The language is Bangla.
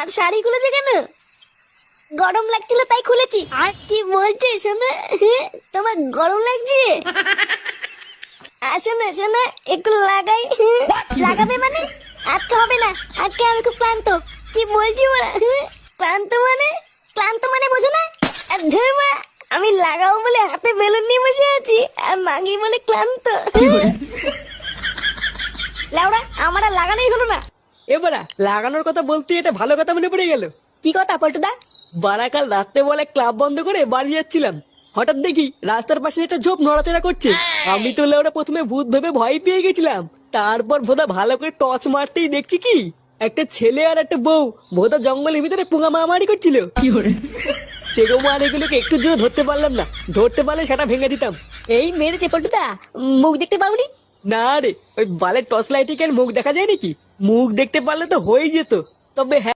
আর শাড়ি খুলেছে কেন? গরম লাগছিল তাই খুলেছি। আর? কি বলছে শোনা? তোমার গরম লাগছে? আসো না শোনা একটু লাগাই। লাগাবে মানে? আজকে হবে না আজকে আমি খুব ক্লান্ত। কি বলছি ওরা ক্লান্ত মানে? ক্লান্ত মানে বোঝো না? আর ধুর মা, আমি লাগাবো বলে হাতে বেলুন নিয়ে বসে আছি আর মাগি বলে ক্লান্ত। লাউড়া আমার আর লাগানোই হলো না। এবারা লাগানোর কথা বলতে এটা ভালো কথা মনে পড়ে গেল। কি কথা পল্টুদা? বারাকাল রাত্রে বলে ক্লাব বন্ধ করে বাড়ি যাচ্ছিলাম। হঠাৎ দেখি রাস্তার পাশে একটা ঝোপ নড়াচড়া করছে। আমি তো ওরা প্রথমে ভূত ভেবে ভয় পেয়ে গেছিলাম। তারপর ভোদা ভালো করে টর্চ মারতেই দেখছি কি একটা ছেলে আর একটা বউ ভোদা জঙ্গলের ভিতরে পুঙা মারামারি করছিল। সেগো মার এগুলোকে একটু জোরে ধরতে পারলাম না। ধরতে পারলে সেটা ভেঙে দিতাম। এই মেরেছে পল্টুদা। মুখ দেখতে পাওনি? না রে, ওই বালের টর্চ লাইটে কেন মুখ দেখা যায় নাকি? মুখ দেখতে পারলে তো হয়ে যেত। তবে হ্যাঁ